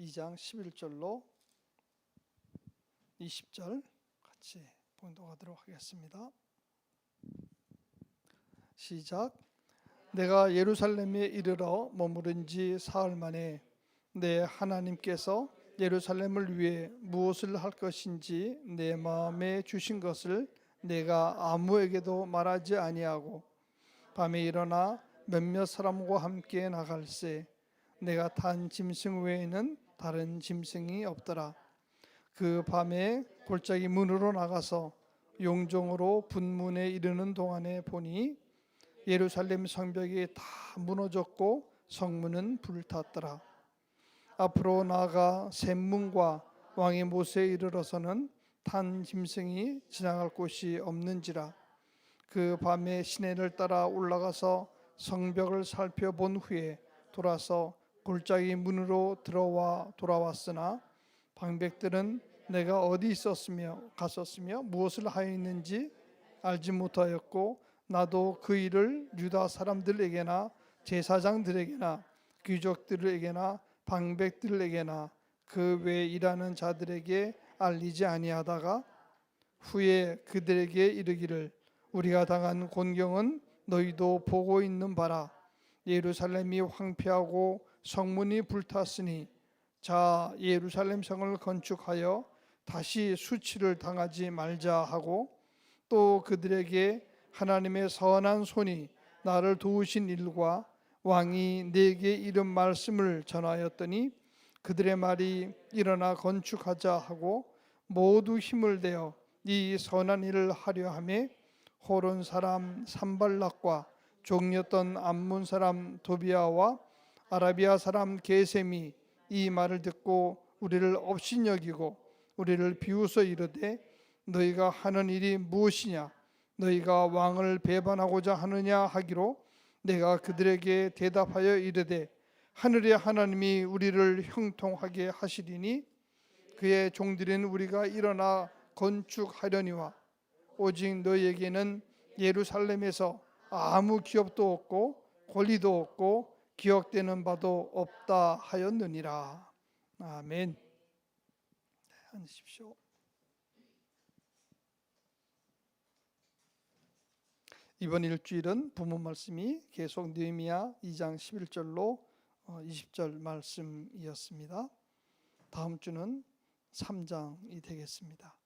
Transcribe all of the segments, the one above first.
2장 11절로 20절 같이 봉독하도록 하겠습니다. 시작. 내가 예루살렘에 이르러 머무른 지 사흘 만에 내 하나님께서 예루살렘을 위해 무엇을 할 것인지 내 마음에 주신 것을 내가 아무에게도 말하지 아니하고 밤에 일어나 몇몇 사람과 함께 나갈새 내가 탄 짐승 외에는 다른 짐승이 없더라. 그 밤에 골짜기 문으로 나가서 용종으로 분문에 이르는 동안에 보니 예루살렘 성벽이 다 무너졌고 성문은 불탔더라. 앞으로 나아가 샘문과 왕의 못에 이르러서는 탄 짐승이 지나갈 곳이 없는지라 그 밤에 시내를 따라 올라가서 성벽을 살펴본 후에 돌아서 골짜기 문으로 들어와 돌아왔으나 방백들은 내가 어디 있었으며 갔었으며 무엇을 하였는지 알지 못하였고 나도 그 일을 유다 사람들에게나 제사장들에게나 귀족들에게나 방백들에게나 그 외에 일하는 자들에게 알리지 아니하다가 후에 그들에게 이르기를 우리가 당한 곤경은 너희도 보고 있는 바라. 예루살렘이 황폐하고 성문이 불탔으니 자 예루살렘 성을 건축하여 다시 수치를 당하지 말자 하고 또 그들에게 하나님의 선한 손이 나를 도우신 일과 왕이 내게 이른 말씀을 전하였더니 그들의 말이 일어나 건축하자 하고 모두 힘을 내어 이 선한 일을 하려 함에 호론 사람 산발락과 종이었던 암문 사람 도비아와 아라비아 사람 게셈이 이 말을 듣고 우리를 업신여기고 우리를 비웃어 이르되 너희가 하는 일이 무엇이냐? 너희가 왕을 배반하고자 하느냐? 하기로 내가 그들에게 대답하여 이르되 하늘의 하나님이 우리를 형통하게 하시리니 그의 종들인 우리가 일어나 건축하려니와 오직 너희에게는 예루살렘에서 아무 기업도 없고 권리도 없고 기억되는 바도 없다 하였느니라. 아멘. 네, 앉으십시오. 이번 일주일은 부문 말씀이 계속 느헤미야 2장 11절로 20절 말씀이었습니다. 다음 주는 3장이 되겠습니다.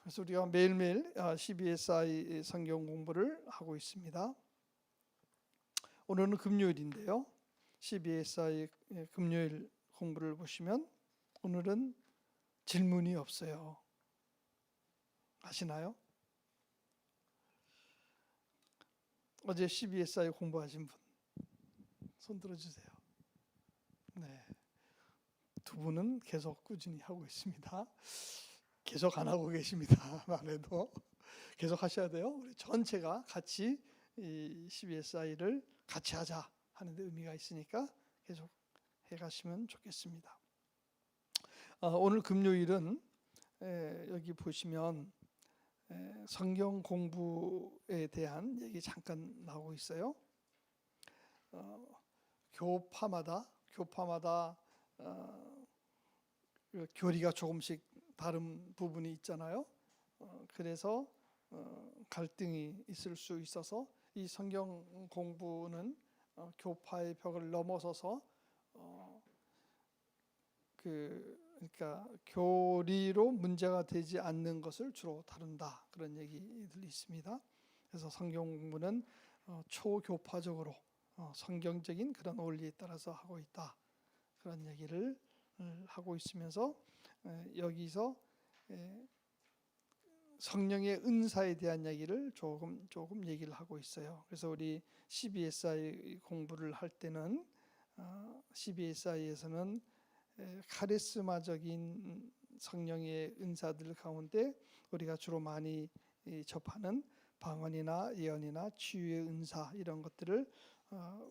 그래서 우리가 매일매일 CBSI 성경 공부를 하고 있습니다. 오늘은 금요일인데요. CBSI 금요일 공부를 보시면 오늘은 질문이 없어요. 아시나요? 어제 CBSI 공부하신 분 손 들어주세요. 네, 두 분은 계속 꾸준히 하고 있습니다. 계속 안 하고 계십니다. 말해도 계속 하셔야 돼요. 우리 전체가 같이 이 CBSI를 같이 하자 하는 데 의미가 있으니까 계속 해 가시면 좋겠습니다. 아, 오늘 금요일은 에, 여기 보시면 에, 성경 공부에 대한 얘기 잠깐 나오고 있어요. 어, 교파마다 교파마다 어, 그 교리가 조금씩 다른 부분이 있잖아요. 어, 그래서 어, 갈등이 있을 수 있어서 이 성경 공부는 어, 교파의 벽을 넘어서서 어, 그 그러니까 교리로 문제가 되지 않는 것을 주로 다룬다 그런 얘기들이 있습니다. 그래서 성경 공부는 어, 초교파적으로 어, 성경적인 그런 원리에 따라서 하고 있다 그런 얘기를 음, 하고 있으면서 에, 여기서 에, 성령의 은사에 대한 얘기를 조금 조금 얘기를 하고 있어요. 그래서 우리 CBSI 공부를 할 때는 어, CBSI에서는 카리스마적인 성령의 은사들 가운데 우리가 주로 많이 이, 접하는 방언이나 예언이나 치유의 은사 이런 것들을 어,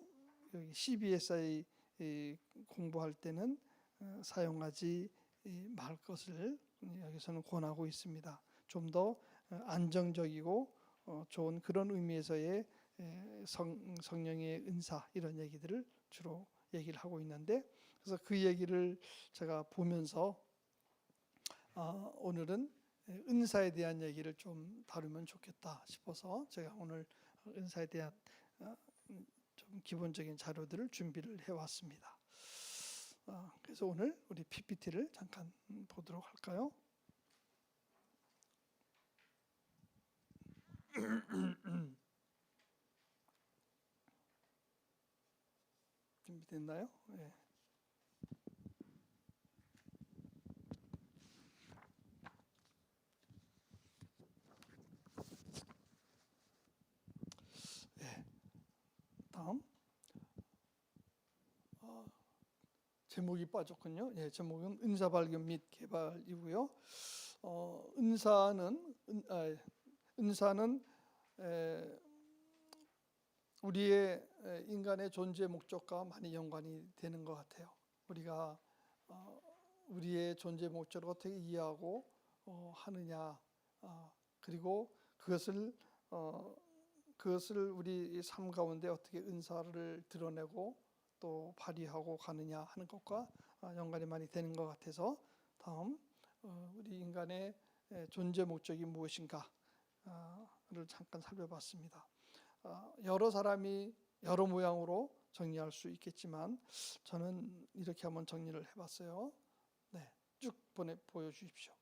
여기 CBSI 이, 공부할 때는 어, 사용하지 이, 말 것을 여기서는 권하고 있습니다. 좀 더 안정적이고 어, 좋은 그런 의미에서의 에, 성, 성령의 은사 이런 얘기들을 주로 얘기를 하고 있는데 그래서 그 얘기를 제가 보면서 아, 오늘은 은사에 대한 얘기를 좀 다루면 좋겠다 싶어서 제가 오늘 은사에 대한 어, 좀 기본적인 자료들을 준비를 해왔습니다. 아, 그래서 오늘 우리 PPT를 잠깐 보도록 할까요? 준비됐나요? 네. 네. 다음 어, 제목이 빠졌군요. 예, 제목은 은사 발견 및 개발이고요. 어, 은사는 은, 아, 은사는 에, 우리의 에, 인간의 존재 목적과 많이 연관이 되는 것 같아요. 우리가 어, 우리의 존재 목적을 어떻게 이해하고 어, 하느냐, 아, 그리고 그것을 어, 그것을 우리 삶 가운데 어떻게 은사를 드러내고 또 발휘하고 가느냐 하는 것과 아, 연관이 많이 되는 것 같아서 다음 어, 우리 인간의 에, 존재 목적이 무엇인가 를 잠깐 살펴봤습니다. 아, 여러 사람이 여러 모양으로 정리할 수 있겠지만 저는 이렇게 한번 정리를 해봤어요. 네, 쭉 보내 보여주십시오.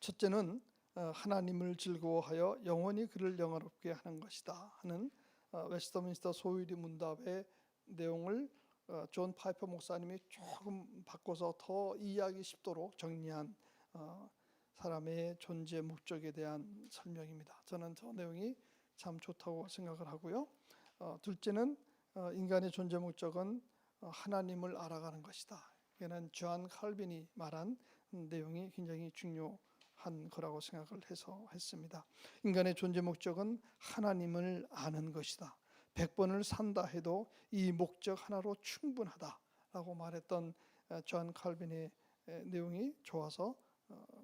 첫째는 어, 하나님을 즐거워하여 영원히 그를 영화롭게 하는 것이다 하는 어, 웨스터민스터 소유리 문답의 내용을 어, 존 파이퍼 목사님이 조금 바꿔서 더 이해하기 쉽도록 정리한 어, 사람의 존재 목적에 대한 설명입니다. 저는 저 내용이 참 좋다고 생각을 하고요. 어, 둘째는 어, 인간의 존재 목적은 어, 하나님을 알아가는 것이다. 이는 주한 칼빈이 말한 내용이 굉장히 중요한 거라고 생각을 해서 했습니다. 인간의 존재 목적은 하나님을 아는 것이다. 100번을 산다 해도 이 목적 하나로 충분하다라고 말했던 어, 주한 칼빈의 에, 내용이 좋아서 어,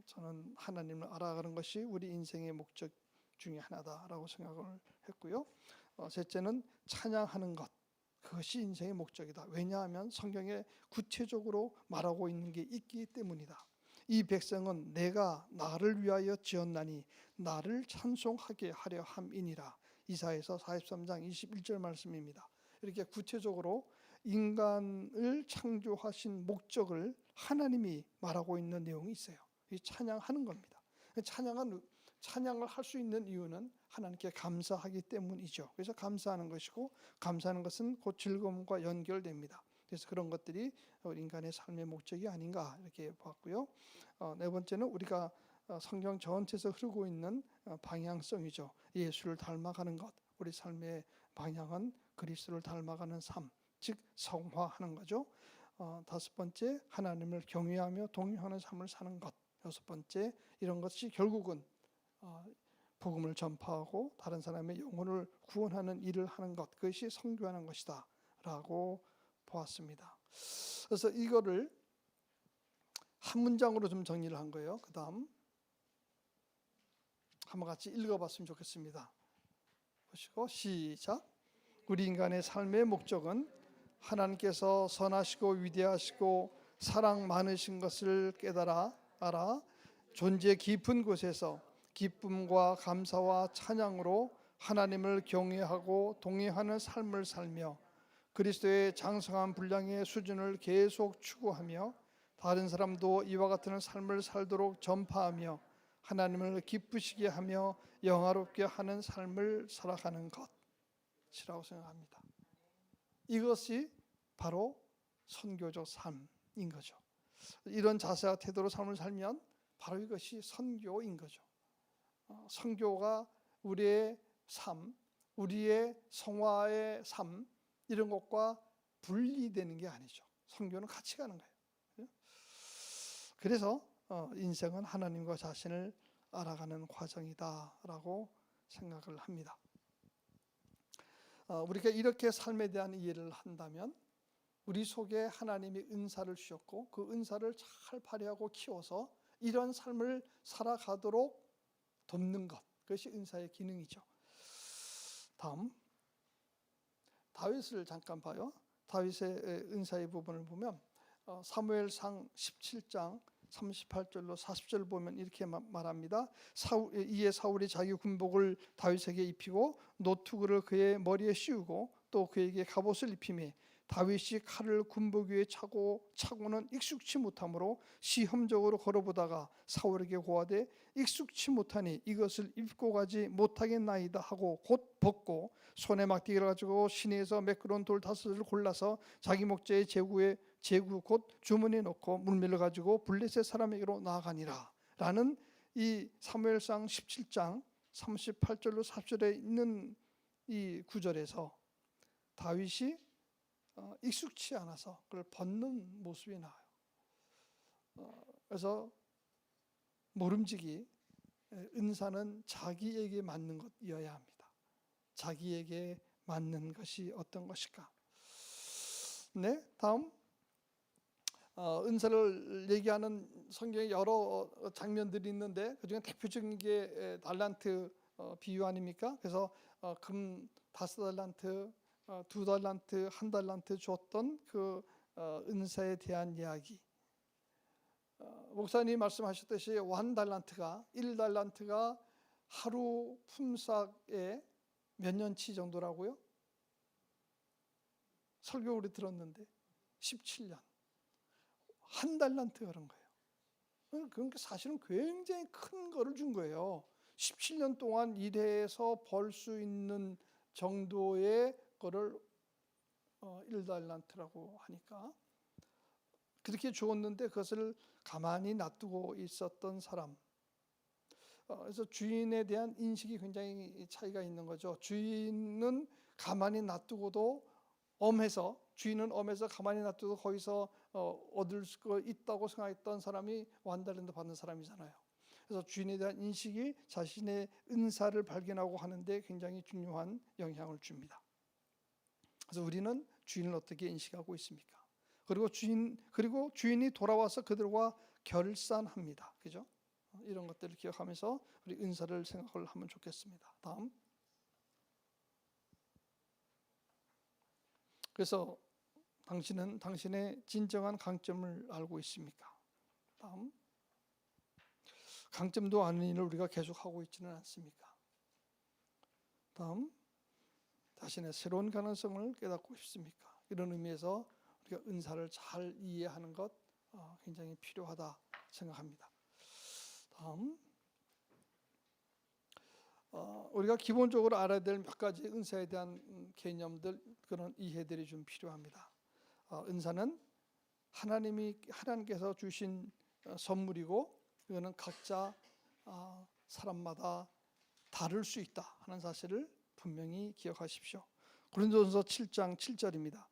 저는 하나님을 알아가는 것이 우리 인생의 목적 중에 하나다라고 생각을 했고요. 어, 셋째는 찬양하는 것. 그것이 인생의 목적이다. 왜냐하면 성경에 구체적으로 말하고 있는 게 있기 때문이다. 이 백성은 내가 나를 위하여 지었나니 나를 찬송하게 하려 함이니라. 이사에서 43장 21절 말씀입니다. 이렇게 구체적으로 인간을 창조하신 목적을 하나님이 말하고 있는 내용이 있어요. 이 찬양하는 겁니다. 찬양은 찬양을 할 수 있는 이유는 하나님께 감사하기 때문이죠. 그래서 감사하는 것이고 감사하는 것은 곧 즐거움과 연결됩니다. 그래서 그런 것들이 인간의 삶의 목적이 아닌가 이렇게 봤고요. 어, 네 번째는 우리가 어, 성경 전체에서 흐르고 있는 어, 방향성이죠. 예수를 닮아가는 것. 우리 삶의 방향은 그리스도를 닮아가는 삶, 즉 성화하는 거죠. 어, 다섯 번째 하나님을 경외하며 동의하는 삶을 사는 것. 여섯 번째 이런 것이 결국은 어, 복음을 전파하고 다른 사람의 영혼을 구원하는 일을 하는 것 그것이 성교하는 것이다라고 보았습니다. 그래서 이거를 한 문장으로 좀 정리를 한 거예요. 그다음 한번 같이 읽어봤으면 좋겠습니다. 보시고 시작. 우리 인간의 삶의 목적은 하나님께서 선하시고 위대하시고 사랑 많으신 것을 깨달아 알아 존재 깊은 곳에서 기쁨과 감사와 찬양으로 하나님을 경외하고 동의하는 삶을 살며 그리스도의 장성한 분량의 수준을 계속 추구하며 다른 사람도 이와 같은 삶을 살도록 전파하며 하나님을 기쁘시게 하며 영화롭게 하는 삶을 살아가는 것이라고 생각합니다. 이것이 바로 선교적 삶인 거죠. 이런 자세와 태도로 삶을 살면 바로 이것이 선교인 거죠. 어, 선교가 우리의 삶, 우리의 성화의 삶 이런 것과 분리되는 게 아니죠. 선교는 같이 가는 거예요. 그래서 어, 인생은 하나님과 자신을 알아가는 과정이다라고 생각을 합니다. 어, 우리가 이렇게 삶에 대한 이해를 한다면 우리 속에 하나님이 은사를 주셨고 그 은사를 잘 발휘하고 키워서 이런 삶을 살아가도록 돕는 것 그것이 은사의 기능이죠. 다음 다윗을 잠깐 봐요. 다윗의 은사의 부분을 보면 어, 사무엘상 17장 38절로 40절 보면 이렇게 마- 말합니다. 사울, 이에 사울이 자기 군복을 다윗에게 입히고 노투구를 그의 머리에 씌우고 또 그에게 갑옷을 입히매 다윗이 칼을 군복 위에 차고 차고는 익숙치 못하므로 시험적으로 걸어보다가 사울에게 고하되 익숙치 못하니 이것을 입고 가지 못하겠나이다 하고 곧 벗고 손에 막대기를 가지고 시내에서 매끄러운 돌 다섯을 골라서 자기 목재의 제구에 제구 곧 주머니에 넣고 물밀어 가지고 블레셋 사람에게로 나아가니라. 라는 이 사무엘상 17장 38절로 40절에 있는 이 구절에서 다윗이 어, 익숙치 않아서 그걸 벗는 모습이 나와요. 어, 그래서 모름지기 에, 은사는 자기에게 맞는 것이어야 합니다. 자기에게 맞는 것이 어떤 것일까? 네, 다음 어, 은사를 얘기하는 성경에 여러 장면들이 있는데 그 중에 대표적인 게 에, 달란트 어, 비유 아닙니까? 그래서 어, 금 다섯 달란트, 어, 두 달란트, 한 달란트 줬던 그 어, 은사에 대한 이야기. 어, 목사님 말씀하셨듯이 완 달란트가 일 달란트가 하루 품삯에 몇 년치 정도라고요? 설교 우리 들었는데 17년. 한 달란트 그런 거예요. 어, 그러니까 사실은 굉장히 큰 거를 준 거예요. 17년 동안 일해서 벌 수 있는 정도의 거를 어, 1달란트라고 하니까 그렇게 주었는데 그것을 가만히 놔두고 있었던 사람. 어, 그래서 주인에 대한 인식이 굉장히 차이가 있는 거죠. 주인은 가만히 놔두고도 엄해서 주인은 엄해서 가만히 놔두고 거기서 어, 얻을 수 있다고 생각했던 사람이 완달랜드 받는 사람이잖아요. 그래서 주인에 대한 인식이 자신의 은사를 발견하고 하는데 굉장히 중요한 영향을 줍니다. 그래서 우리는 주인을 어떻게 인식하고 있습니까? 그리고 주인 그리고 주인이 돌아와서 그들과 결산합니다. 그죠? 어, 이런 것들을 기억하면서 우리 은사를 생각을 하면 좋겠습니다. 다음. 그래서 당신은 당신의 진정한 강점을 알고 있습니까? 다음. 강점도 아닌 일을 우리가 계속 하고 있지는 않습니까? 다음. 자신의 새로운 가능성을 깨닫고 싶습니까? 이런 의미에서 우리가 은사를 잘 이해하는 것 어, 굉장히 필요하다 생각합니다. 다음. 어, 우리가 기본적으로 알아야 될 몇 가지 은사에 대한 음, 개념들 그런 이해들이 좀 필요합니다. 어, 은사는 하나님이 하나님께서 주신 어, 선물이고 이거는 각자 아, 사람마다 다를 수 있다 하는 사실을 분명히 기억하십시오. 고린도전서 7장 7절입니다.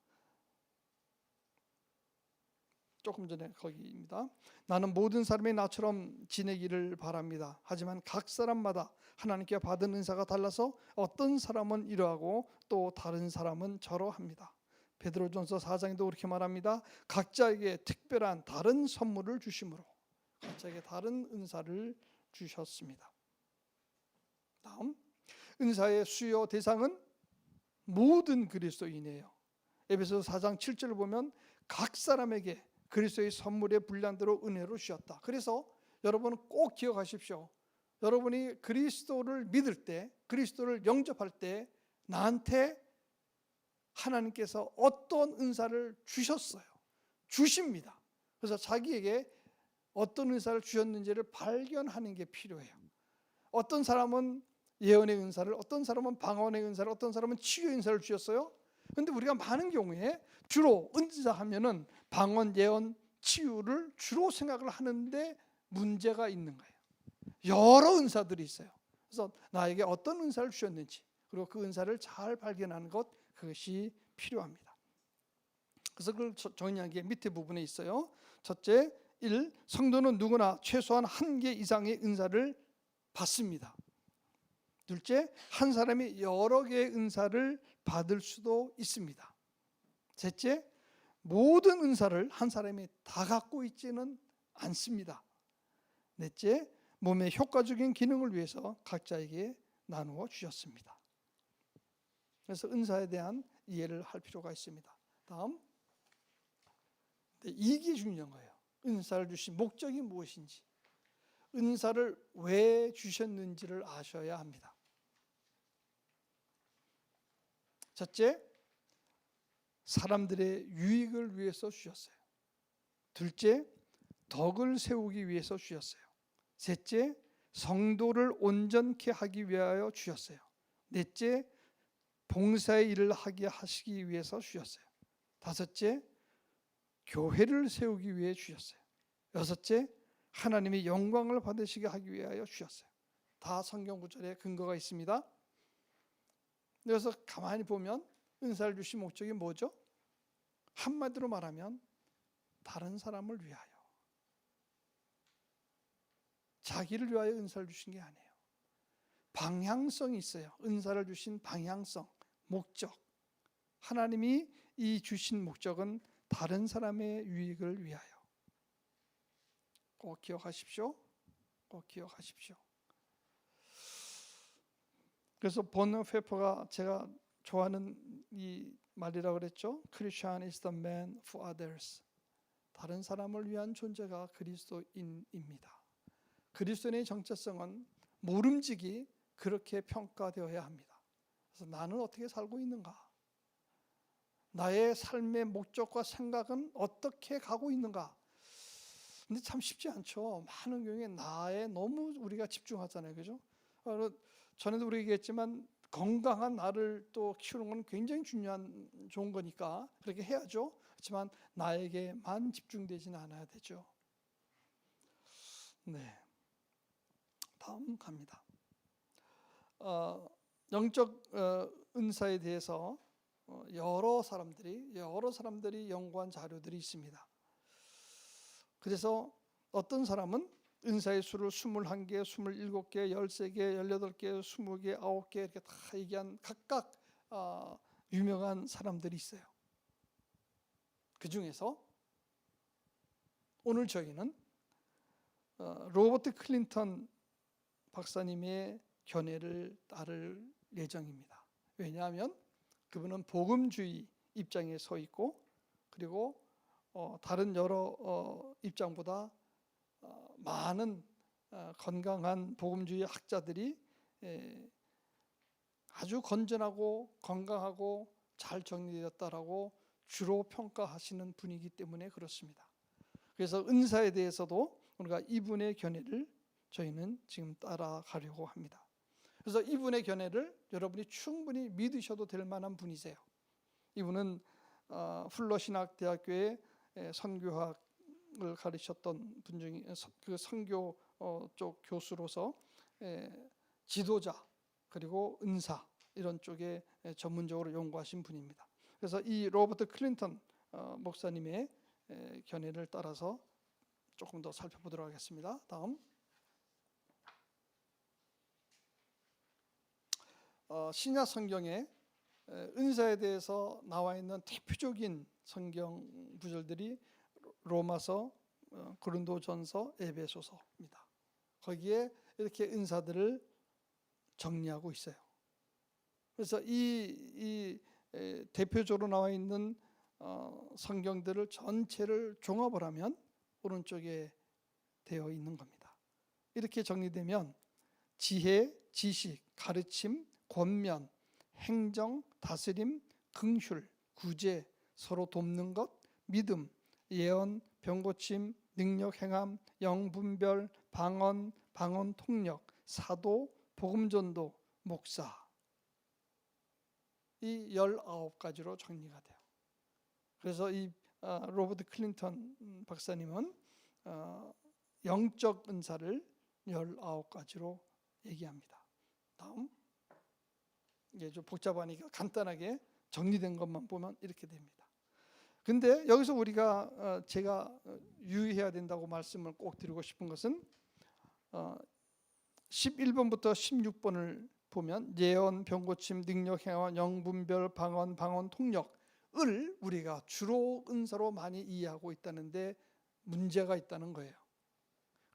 조금 전에 거기입니다. 나는 모든 사람이 나처럼 지내기를 바랍니다. 하지만 각 사람마다 하나님께 받은 은사가 달라서 어떤 사람은 이러하고 또 다른 사람은 저러합니다. 베드로전서 4장에도 그렇게 말합니다. 각자에게 특별한 다른 선물을 주심으로 각자에게 다른 은사를 주셨습니다. 은사의 수요 대상은 모든 그리스도인이에요. 에베소 4장 7절을 보면 각 사람에게 그리스도의 선물의 분량대로 은혜로 주셨다. 그래서 여러분 꼭 기억하십시오. 여러분이 그리스도를 믿을 때, 그리스도를 영접할 때 나한테 하나님께서 어떤 은사를 주셨어요. 주십니다. 그래서 자기에게 어떤 은사를 주셨는지를 발견하는 게 필요해요. 어떤 사람은 예언의 은사를, 어떤 사람은 방언의 은사를, 어떤 사람은 치유의 은사를 주셨어요. 근데 우리가 많은 경우에 주로 은사 하면은 방언, 예언, 치유를 주로 생각을 하는데 문제가 있는 거예요. 여러 은사들이 있어요. 그래서 나에게 어떤 은사를 주셨는지 그리고 그 은사를 잘 발견하는 것 그것이 필요합니다. 그래서 그걸 정리한 게 밑에 부분에 있어요. 첫째, 1. 성도는 누구나 최소한 한 개 이상의 은사를 받습니다. 둘째, 한 사람이 여러 개의 은사를 받을 수도 있습니다. 셋째, 모든 은사를 한 사람이 다 갖고 있지는 않습니다. 넷째, 몸의 효과적인 기능을 위해서 각자에게 나누어 주셨습니다. 그래서 은사에 대한 이해를 할 필요가 있습니다. 다음. 네, 이게 중요한 거예요. 은사를 주신 목적이 무엇인지, 은사를 왜 주셨는지를 아셔야 합니다. 첫째, 사람들의 유익을 위해서 주셨어요. 둘째, 덕을 세우기 위해서 주셨어요. 셋째, 성도를 온전케 하기 위하여 주셨어요. 넷째, 봉사의 일을 하게 하시기 위해서 주셨어요. 다섯째, 교회를 세우기 위해 주셨어요. 여섯째, 하나님의 영광을 받으시게 하기 위하여 주셨어요. 다 성경 구절에 근거가 있습니다. 그래서 가만히 보면 은사를 주신 목적이 뭐죠? 한마디로 말하면 다른 사람을 위하여 자기를 위하여 은사를 주신 게 아니에요. 방향성이 있어요. 은사를 주신 방향성, 목적. 하나님이 이 주신 목적은 다른 사람의 유익을 위하여. 꼭 기억하십시오. 꼭 기억하십시오. 그래서 본 페퍼가 제가 좋아하는 이 말이라고 그랬죠. Christian is the man for others. 다른 사람을 위한 존재가 그리스도인입니다. 그리스도인의 정체성은 모름지기 그렇게 평가되어야 합니다. 그래서 나는 어떻게 살고 있는가? 나의 삶의 목적과 생각은 어떻게 가고 있는가? 근데 참 쉽지 않죠. 많은 경우에 나에 너무 우리가 집중하잖아요. 그죠? 어, 전에도 우리 얘기했지만 건강한 나를 또 키우는 건 굉장히 중요한 좋은 거니까 그렇게 해야죠. 그렇지만 나에게만 집중되지는 않아야 되죠. 네. 다음 갑니다. 어, 영적 어, 은사에 대해서 어, 여러 사람들이 여러 사람들이 연구한 자료들이 있습니다. 그래서 어떤 사람은 은사의 수를 21개, 27개, 13개, 18개, 20개, 9개 이렇게 다 얘기한 각각 어, 유명한 사람들이 있어요. 그 중에서 오늘 저희는 어, 로버트 클린턴 박사님의 견해를 따를 예정입니다. 왜냐하면 그분은 복음주의 입장에 서 있고 그리고 어, 다른 여러 어, 입장보다 어, 많은 어, 건강한 복음주의 학자들이 에, 아주 건전하고 건강하고 잘 정리되었다라고 주로 평가하시는 분이기 때문에 그렇습니다. 그래서 은사에 대해서도 우리가 이분의 견해를 저희는 지금 따라가려고 합니다. 그래서 이분의 견해를 여러분이 충분히 믿으셔도 될 만한 분이세요. 이분은 어, 훌러 신학 대학교의 선교학 을 가르쳤던 분 중에 그 선교 어, 쪽 교수로서 지도자 그리고 은사 이런 쪽에 전문적으로 연구하신 분입니다. 그래서 이 로버트 클린턴 어, 목사님의 견해를 따라서 조금 더 살펴보도록 하겠습니다. 다음. 어, 신약 성경에 은사에 대해서 나와 있는 대표적인 성경 구절들이 로마서, 어, 고린도전서, 에베소서입니다. 거기에 이렇게 은사들을 정리하고 있어요. 그래서 이, 이 대표적으로 나와 있는 어, 성경들을 전체를 종합을 하면 오른쪽에 되어 있는 겁니다. 이렇게 정리되면 지혜, 지식, 가르침, 권면, 행정, 다스림, 긍휼, 구제, 서로 돕는 것, 믿음, 예언, 병고침, 능력 행함, 영분별, 방언, 방언 통역, 사도, 복음전도, 목사. 이 19가지로 정리가 돼요. 그래서 이 어, 로버트 클린턴 박사님은 어, 영적 은사를 19가지로 얘기합니다. 다음. 이게 좀 복잡하니까 간단하게 정리된 것만 보면 이렇게 됩니다. 근데 여기서 우리가 어, 제가 유의해야 된다고 말씀을 꼭 드리고 싶은 것은 11번부터 16번을 보면 예언, 병고침, 능력, 행함, 영분별, 방언, 방언, 통역을 우리가 주로 은사로 많이 이해하고 있다는데 문제가 있다는 거예요.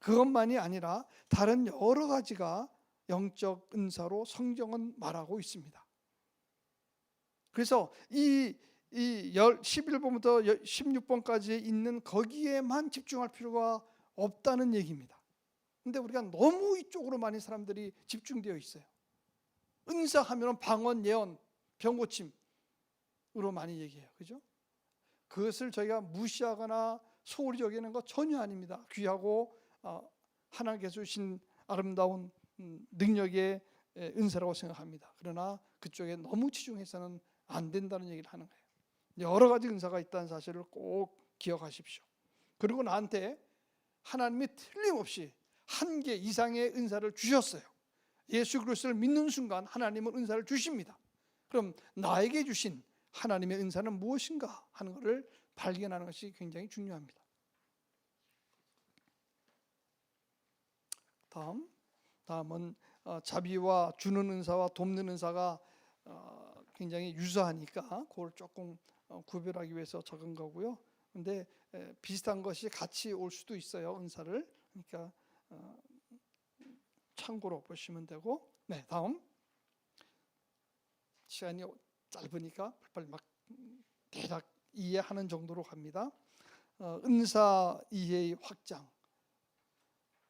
그것만이 아니라 다른 여러 가지가 영적 은사로 성경은 말하고 있습니다. 그래서 이 이 11번부터 16번까지 있는 거기에만 집중할 필요가 없다는 얘기입니다. 근데 우리가 너무 이쪽으로 많이 사람들이 집중되어 있어요. 은사 하면 방언, 예언, 병 고침으로 많이 얘기해요. 그죠? 그것을 저희가 무시하거나 소홀히 여기는 것 전혀 아닙니다. 귀하고 어, 하나님께서 주신 아름다운 음, 능력의 에, 은사라고 생각합니다. 그러나 그쪽에 너무 치중해서는 안 된다는 얘기를 하는 거예요. 여러 가지 은사가 있다는 사실을 꼭 기억하십시오. 그리고 나한테 하나님이 틀림없이 한 개 이상의 은사를 주셨어요. 예수 그리스도를 믿는 순간 하나님은 은사를 주십니다. 그럼 나에게 주신 하나님의 은사는 무엇인가 하는 것을 발견하는 것이 굉장히 중요합니다. 다음 다음은 어, 자비와 주는 은사와 돕는 은사가 어, 굉장히 유사하니까 그걸 조금 어, 구별하기 위해서 적은 거고요. 근데 에, 비슷한 것이 같이 올 수도 있어요. 은사를 그러니까 어, 참고로 보시면 되고 네 다음 시간이 짧으니까 빨리 막 대략 이해하는 정도로 갑니다. 어, 은사 이해의 확장.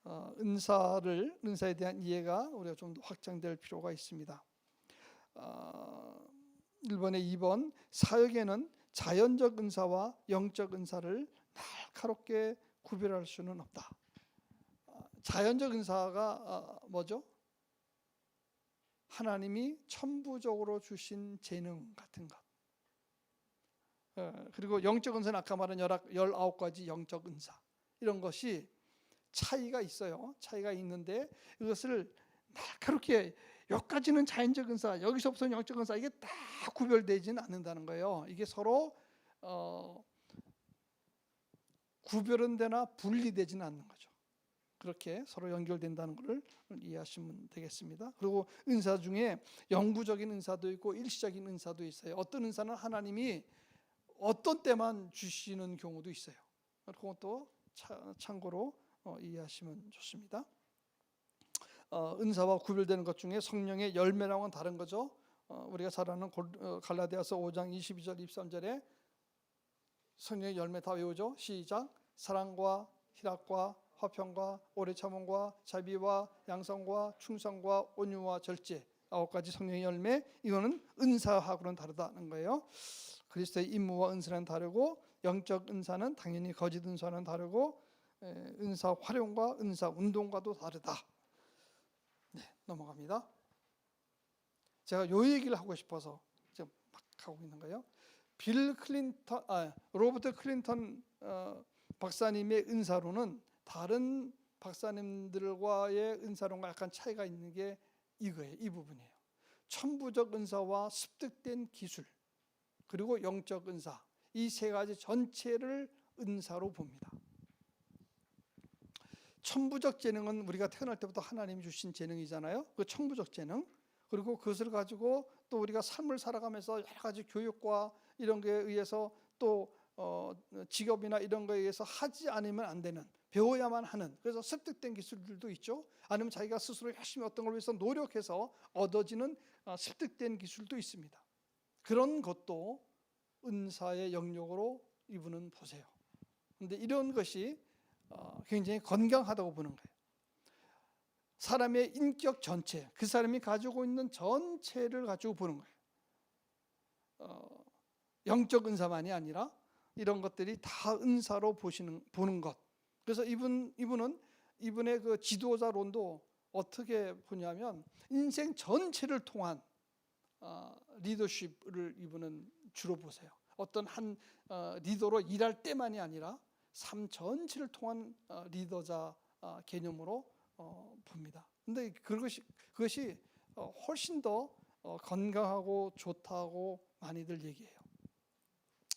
어, 은사를 은사에 대한 이해가 우리가 좀 더 확장될 필요가 있습니다. 어, 1번에 2번 사역에는 자연적 은사와 영적 은사를 날카롭게 구별할 수는 없다. 어, 자연적 은사가 어, 뭐죠? 하나님이 천부적으로 주신 재능 같은 것. 어, 그리고 영적 은사는 아까 말한 19가지 영적 은사. 이런 것이 차이가 있어요. 차이가 있는데 이것을 날카롭게 여기까지는 자연적 은사, 여기서부터는 영적 은사 이게 다 구별되지는 않는다는 거예요. 이게 서로 어, 구별은 되나 분리되지는 않는 거죠. 그렇게 서로 연결된다는 것을 이해하시면 되겠습니다. 그리고 은사 중에 영구적인 은사도 있고 일시적인 은사도 있어요. 어떤 은사는 하나님이 어떤 때만 주시는 경우도 있어요. 그것도 참고로 어, 이해하시면 좋습니다. 어, 은사와 구별되는 것 중에 성령의 열매랑은 다른 거죠. 어, 우리가 잘 아는 골, 어, 갈라디아서 5장 22절 23절에 성령의 열매 다 외우죠. 시작. 사랑과 희락과 화평과 오래 참음과 자비와 양성과 충성과 온유와 절제 아홉 가지 성령의 열매 이거는 은사하고는 다르다는 거예요. 그리스도의 임무와 은사는 다르고 영적 은사는 당연히 거짓 은사는 다르고 에, 은사 활용과 은사 운동과도 다르다. 네, 넘어갑니다. 제가 요 얘기를 하고 싶어서 지금 막 하고 있는 거예요. 빌 클린턴, 아, 로버트 클린턴 어, 박사님의 은사로는 다른 박사님들과의 은사론과 약간 차이가 있는 게 이거예요. 이 부분이에요. 천부적 은사와 습득된 기술 그리고 영적 은사 이 세 가지 전체를 은사로 봅니다. 천부적 재능은 우리가 태어날 때부터 하나님이 주신 재능이잖아요. 그 천부적 재능. 그리고 그것을 가지고 또 우리가 삶을 살아가면서 여러 가지 교육과 이런 거에 의해서 또 어, 직업이나 이런 거에 의해서 하지 않으면 안 되는 배워야만 하는 그래서 습득된 기술들도 있죠. 아니면 자기가 스스로 열심히 어떤 걸 위해서 노력해서 얻어지는 어, 습득된 기술도 있습니다. 그런 것도 은사의 영역으로 이분은 보세요. 근데 이런 것이 어, 굉장히 건강하다고 보는 거예요. 사람의 인격 전체, 그 사람이 가지고 있는 전체를 가지고 보는 거예요. 어, 영적 은사만이 아니라 이런 것들이 다 은사로 보시는 보는 것. 그래서 이분 이분은 이분의 그 지도자론도 어떻게 보냐면 인생 전체를 통한 어, 리더십을 이분은 주로 보세요. 어떤 한 어, 리더로 일할 때만이 아니라 삶 전체를 통한 어, 리더자 어, 개념으로 어, 봅니다. 근데 그것이 그것이 어, 훨씬 더 어, 건강하고 좋다고 많이들 얘기해요.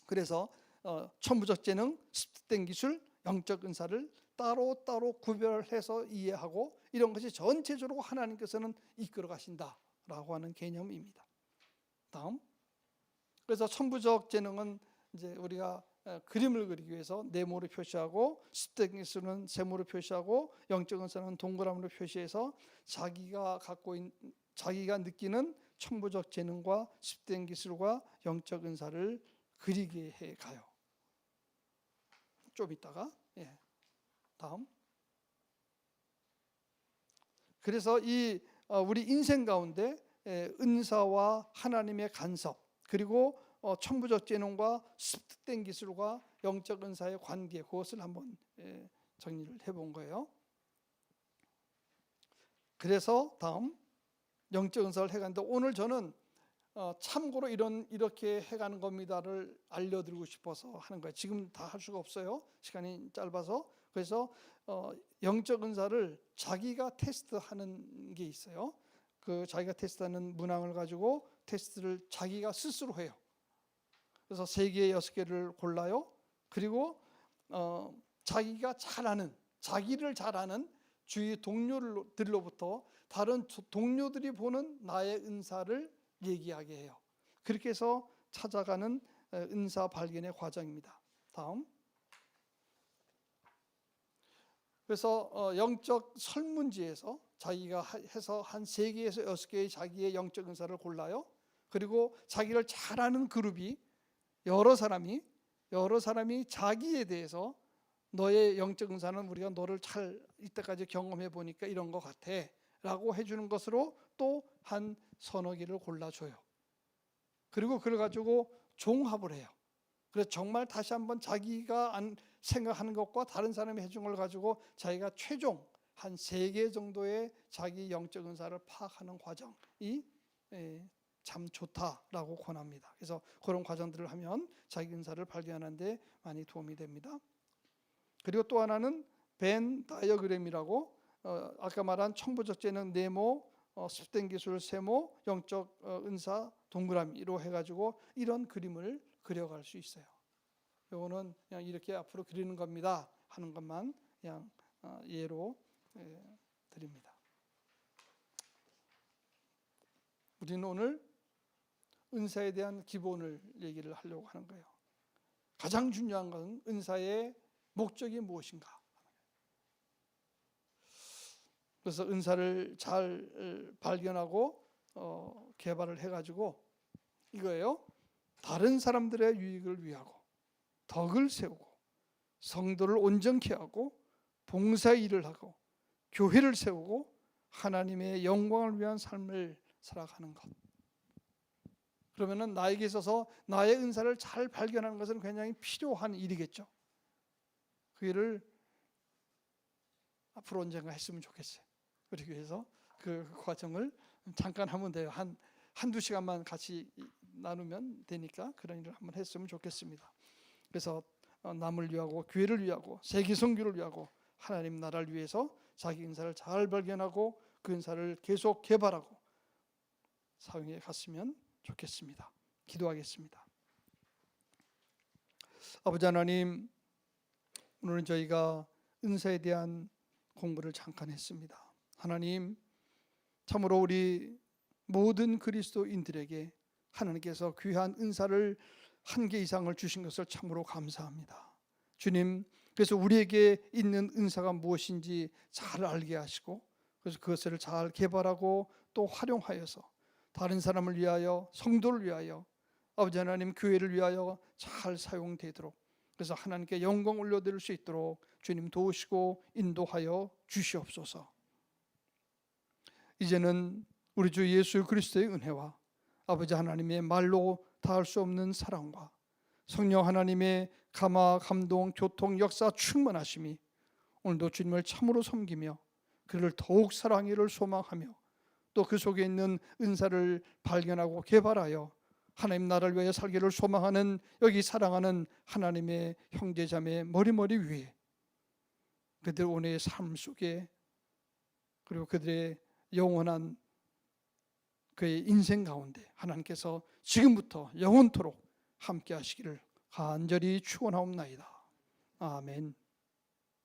그래서 어, 천부적 재능, 습득된 기술, 영적 은사를 따로 따로 구별해서 이해하고 이런 것이 전체적으로 하나님께서는 이끌어 가신다라고 하는 개념입니다. 다음. 그래서 천부적 재능은 이제 우리가 어, 그림을 그리기 위해서 네모로 표시하고 습득된 기술은 세모로 표시하고 영적 은사는 동그라미로 표시해서 자기가 갖고 있는 자기가 느끼는 천부적 재능과 습득된 기술과 영적 은사를 그리게 해 가요. 좀 있다가 예. 다음. 그래서 이 어, 우리 인생 가운데 예, 은사와 하나님의 간섭 그리고 어, 천부적 재능과 습득된 기술과 영적 은사의 관계 그것을 한번 예, 정리를 해본 거예요. 그래서 다음 영적 은사를 해가는데 오늘 저는 어, 참고로 이런 이렇게 해가는 겁니다를 알려드리고 싶어서 하는 거예요. 지금 다 할 수가 없어요. 시간이 짧아서 그래서 어, 영적 은사를 자기가 테스트하는 게 있어요. 그 자기가 테스트하는 문항을 가지고 테스트를 자기가 스스로 해요. 그래서 세 개, 여섯 개를 골라요. 그리고 어, 자기가 잘하는 자기를 잘하는 주위 동료들로부터 다른 동료들이 보는 나의 은사를 얘기하게 해요. 그렇게 해서 찾아가는 은사 발견의 과정입니다. 다음. 그래서 어, 영적 설문지에서 자기가 해서 한 세 개에서 여섯 개의 자기의 영적 은사를 골라요. 그리고 자기를 잘 아는 그룹이 여러 사람이 여러 사람이 자기에 대해서 너의 영적 은사는 우리가 너를 잘 이때까지 경험해 보니까 이런 것 같아 라고 해주는 것으로 또 한 서너 개를 골라줘요. 그리고 그걸 가지고 종합을 해요. 그래서 정말 다시 한번 자기가 안 생각하는 것과 다른 사람이 해준 걸 가지고 자기가 최종 한 세 개 정도의 자기 영적 은사를 파악하는 과정이 예, 참 좋다라고 권합니다. 그래서 그런 과정들을 하면 자기 은사를 발견하는데 많이 도움이 됩니다. 그리고 또 하나는 벤 다이어그램이라고 어, 아까 말한 청부적 재능 네모, 어, 습된 기술 세모, 영적 어, 은사 동그라미로 해가지고 이런 그림을 그려갈 수 있어요. 요거는 그냥 이렇게 앞으로 그리는 겁니다 하는 것만 그냥 어, 예로 예, 드립니다. 우리는 오늘 은사에 대한 기본을 얘기를 하려고 하는 거예요. 가장 중요한 것은 은사의 목적이 무엇인가? 그래서 은사를 잘 발견하고 어, 개발을 해가지고 이거예요. 다른 사람들의 유익을 위하고 덕을 세우고 성도를 온전케 하고 봉사 일을 하고 교회를 세우고 하나님의 영광을 위한 삶을 살아가는 것. 그러면은 나에게 있어서 나의 은사를 잘 발견하는 것은 굉장히 필요한 일이겠죠. 그 일을 앞으로 언젠가 했으면 좋겠어요. 그러기 위해서 그 과정을 잠깐 하면 돼요. 한 한두 시간만 같이 나누면 되니까 그런 일을 한번 했으면 좋겠습니다. 그래서 어, 남을 위하고 교회를 위하고 세계 선교를 위하고 하나님 나라를 위해서 자기 은사를 잘 발견하고 그 은사를 계속 개발하고 사용해 갔으면 좋겠습니다. 기도하겠습니다. 아버지 하나님 오늘은 저희가 은사에 대한 공부를 잠깐 했습니다. 하나님 참으로 우리 모든 그리스도인들에게 하나님께서 귀한 은사를 한 개 이상을 주신 것을 참으로 감사합니다. 주님, 그래서 우리에게 있는 은사가 무엇인지 잘 알게 하시고 그래서 그것을 잘 개발하고 또 활용하여서 다른 사람을 위하여 성도를 위하여 아버지 하나님 교회를 위하여 잘 사용되도록 그래서 하나님께 영광 올려드릴 수 있도록 주님 도우시고 인도하여 주시옵소서. 이제는 우리 주 예수 그리스도의 은혜와 아버지 하나님의 말로 다할 수 없는 사랑과 성령 하나님의 감화 감동 교통 역사 충만하심이 오늘도 주님을 참으로 섬기며 그를 더욱 사랑하기를 소망하며 또 그 속에 있는 은사를 발견하고 개발하여 하나님 나라를 위하여 살기를 소망하는 여기 사랑하는 하나님의 형제자매 머리머리 위에 그들 오늘의 삶 속에 그리고 그들의 영원한 그의 인생 가운데 하나님께서 지금부터 영원토록 함께 하시기를 간절히 축원하옵나이다. 아멘.